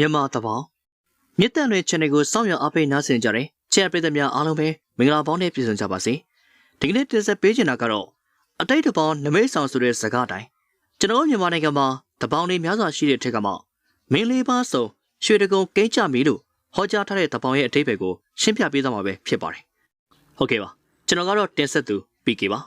မြန်မာတပေါင်းမြစ်တန်တွေ channel ကိုစောင့်ရအားပေးနားဆင်ကြတယ်ချန်ပရိသတ်များအားလုံးပဲမင်္ဂလာပေါင်းနဲ့ပြည့်စုံကြပါစေဒီကနေ့တင်ဆက်ပေးချင်တာကတော့အတိတ်တပေါင်းနမိတ်ဆောင်ဆိုတဲ့စကားတိုင်းကျွန်တော်မြန်မာနိုင်ငံမှာတပေါင်းတွေများစွာရှိတဲ့ထက်ကမှမင်းလေးပါစုံရွှေတကုံကိန်းကြမီလို့ဟောကြားထားတဲ့တပေါင်းရဲ့အတိတ်ဘက်ကိုရှင်းပြပေးသွားမှာပဲဖြစ်ပါတယ်ဟုတ်ကဲ့ပါကျွန်တော်ကတော့တင်ဆက်သူ PK ပါ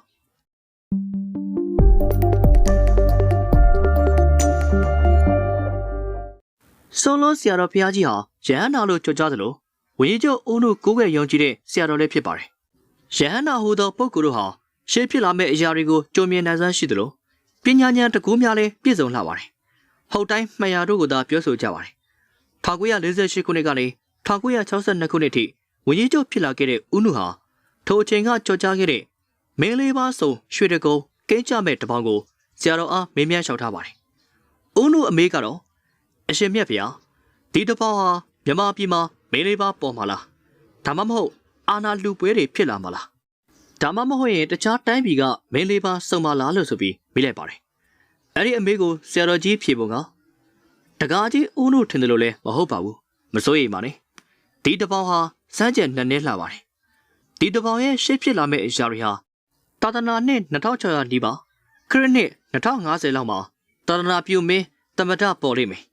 ဆုံးလုံးဆရာတော်ဘုရားကြီးဟာယဟန္တာလို့ကြွကြားသလိုဝိညာဉ်ချုပ်ဦးနုကိုးကွယ်ယုံကြည်တဲ့ဆရာတော်လည်းဖြစ်ပါတယ်။ယဟန္တာဟူသောပုဂ္ဂိုလ်တို့ဟာရှေးဖြစ်လာမယ့်အရာတွေကိုကြုံမြင်နိုင်စွမ်းရှိသလိုပညာဉာဏ်တကူများလည်းပြည့်စုံလှပါတယ်။ဟုတ်တိုင်းမှန်ရာတို့ကိုသာပြောဆိုကြပါတယ်။1948ခုနှစ်ကနေ1962ခုနှစ်ထိဝိညာဉ်ချုပ်ဖြစ်လာခဲ့တဲ့ဦးနုဟာထိုအချိန်ကကြော်ကြားခဲ့တဲ့မင်းလေးပါးစုံရွှေတကုံကိန်းကြမဲ့တပေါင်းကိုဆရာတော်အားမေးမြန်းလျှောက်ထားပါတယ်။ဦးနုအမေကတော့ အရှင်မြတ်ဗျာဒီတစ်ပေါက်ဟာမြမပြည်မှာမင်းလေးပါပေါ်မှာလားဒါမှမဟုတ်အာနာလူပွဲတွေဖြစ်လာမှာလားဒါမှမဟုတ်ရင်တခြားတိုင်းပြည်ကမင်းလေးပါစုံမလားလို့ဆိုပြီးမိလိုက်ပါတယ်အဲ့ဒီအမေကိုဆရာတော်ကြီးဖြေပုံကတကားကြီးဦးနုထင်တယ်လို့လည်းမဟုတ်ပါဘူးမစိုးရိမ်ပါနဲ့ဒီတစ်ပေါက်ဟာစမ်းကြက်နှစ်နှစ်လှပါတယ်ဒီတစ်ပေါက်ရဲ့ရှေ့ဖြစ်လာမယ့်အရာတွေဟာတာသနာနှစ်2600နီးပါခရစ်နှစ်2050လောက်မှာတာသနာပြုမင်းတမဒပေါ်လိမ့်မယ်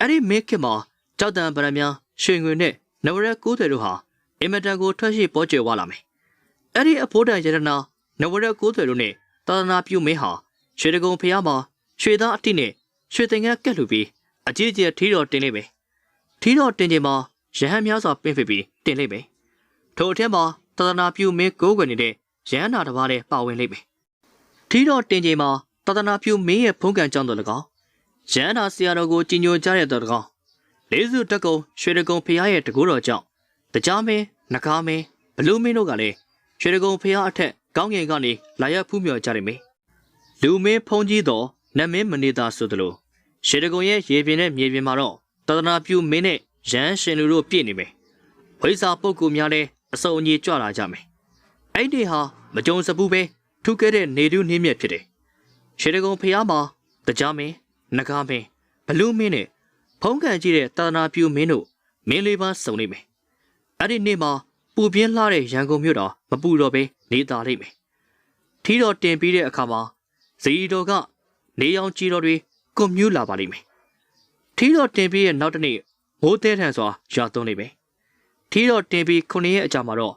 အဲ့ဒီမေခင်မှာကြောက်တံပရမများရွှေငွေနဲ့နဝရက်90တို့ဟာအင်မတန်ကိုထွက်ရှိပေါ်ကျွယ်ဝလာမယ်။အဲ့ဒီအဖို့တန်ရတနာနဝရက်90တို့နဲ့သာသနာပြုမင်းဟာရွှေတကုံဖျားမှာရွှေသားအတိနဲ့ရွှေသင်္ကန်းကက်လူပြီးအကြီးကျယ်ထီတော်တင်လိုက်မယ်။ထီတော်တင်ချိန်မှာရဟန်းများစွာပင့်ဖိပြီးတင်လိုက်မယ်။ထိုအထက်မှာသာသနာပြုမင်းကိုးကွယ်နေတဲ့ရဟန်းနာတစ်ပါးလည်းပါဝင်လိုက်မယ်။ထီတော်တင်ချိန်မှာသာသနာပြုမင်းရဲ့ဖုံးကံကြောင့်တော်၎င်း ရန်နာဆရာတော်ကိုကြီးညိုကြတဲ့တော်တကောင်လေးစုတက်ကုံရွှေတကုံဖရားရဲ့တကူတော်ကြောင့်တကြားမင်းနဂါမင်းဘလူးမင်းတို့ကလည်းရွှေတကုံဖရားအထက်ကောင်းငင်ကနေလာရဖူးမြော်ကြတယ်မေလူမင်းဖုံးကြီးတော်နတ်မင်းမနေတာဆိုသလိုရွှေတကုံရဲ့ရေပြင်နဲ့မြေပြင်မှာတော့တဒနာပြုမင်းနဲ့ရန်ရှင်လူတို့ပြည့်နေမယ်ဝိဇာပုတ်ကူများလည်းအစုံအညီကြွလာကြမယ်အဲ့ဒီဟာမကြုံစဘူးပဲထူးခဲ့တဲ့နေတူးနှင်းမြက်ဖြစ်တယ်ရွှေတကုံဖရားမှာတကြားမင်း နဂါမင်းဘလူးမင်းနဲ့ဖုံးကန်ကြည့်တဲ့တာနာပြူမင်းတို့မင်းလေးပါစုံနေမယ်။အဲ့ဒီနေ့မှာပူပြင်းလှတဲ့ရန်ကုန်မြို့တော်မပူတော့ဘဲနေသားလိမ့်မယ်။ထီတော်တင်ပြီးတဲ့အခါမှာဇီတော်ကနေအောင်ကြီးတော်တွေကွန်မြူလာပါလိမ့်မယ်။ထီတော်တင်ပြီးရဲ့နောက်တစ်နေ့မိုးသေးထန်စွာရွာသွန်းနေမယ်။ထီတော်တင်ပြီးခုနှစ်ရက်အကြာမှာတော့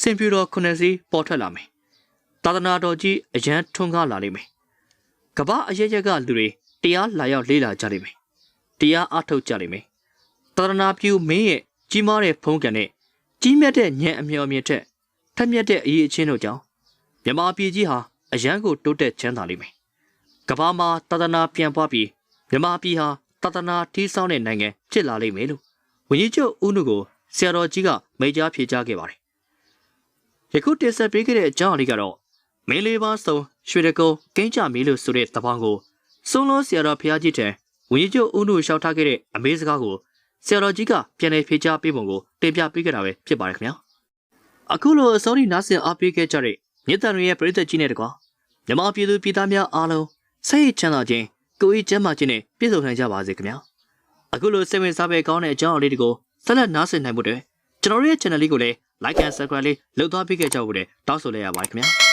စင်ပြူတော်ခုနှစ်စီးပေါ်ထွက်လာမယ်။သာသနာတော်ကြီးအရန်ထွန်းကားလာလိမ့်မယ်။ကမ္ဘာအရက်ရက်ကလူတွေ တရားလာရောက်လေ့လာကြလိမ့်မယ်။တရားအထုတ်ကြလိမ့်မယ်။တရဏပြုမင်းရဲ့ကြီးမားတဲ့ဖုံးကန်နဲ့ကြီးမြတ်တဲ့ဉာဏ်အမျှော်မြင်ထက်ထက်မြက်တဲ့အရေးအချင်းတို့ကြောင့်မြမပြည်ကြီးဟာအရန်ကိုတိုးတက်ချမ်းသာလိမ့်မယ်။ကမ္ဘာမှာတဒနာပြန်ပွားပြီးမြမပြည်ဟာတဒနာထီးဆောင်တဲ့နိုင်ငံဖြစ်လာလိမ့်မယ်လို့ဝင်းကြီးချုပ်ဦးနုကိုဆရာတော်ကြီးကမိကြားဖြေကြားခဲ့ပါတယ်။ယခုတင်ဆက်ပေးခဲ့တဲ့အကြောင်းအရာကတော့မင်းလေးပါးစုံရွှေတကုံကင်းကြမီလို့ဆိုတဲ့တပေါင်းကို ဆုံးလုံးဆရာတော်ဖျားကြီးထံဝင်းကြီးချုပ်ဦးနုလျှောက်ထားခဲ့တဲ့အမေးစကားကိုဆရာတော်ကြီးကပြန်လည်ဖြေကြားပေးပုံကိုတင်ပြပေးခဲ့တာပဲဖြစ်ပါတယ်ခင်ဗျာအခုလိုအစောဒီနားဆင်အားပေးခဲ့ကြတဲ့မြစ်တန်တွေရဲ့ပရိသတ်ကြီးနဲ့တကွာမြမပြည်သူပြည်သားများအားလုံးစိတ်ချမ်းသာခြင်းကိုယ်ဤကျမ်းမာခြင်းနဲ့ပြည့်စုံနိုင်ကြပါစေခင်ဗျာအခုလိုစိတ်ဝင်စားပဲကောင်းတဲ့အကြောင်းအလေးတွေကိုဆက်လက်နားဆင်နိုင်ဖို့အတွက်ကျွန်တော်တို့ရဲ့ channel လေးကိုလည်း like and subscribe လေးလုပ်သွားပေးခဲ့ကြဖို့လည်းတောင်းဆိုလိုက်ရပါတယ်ခင်ဗျာ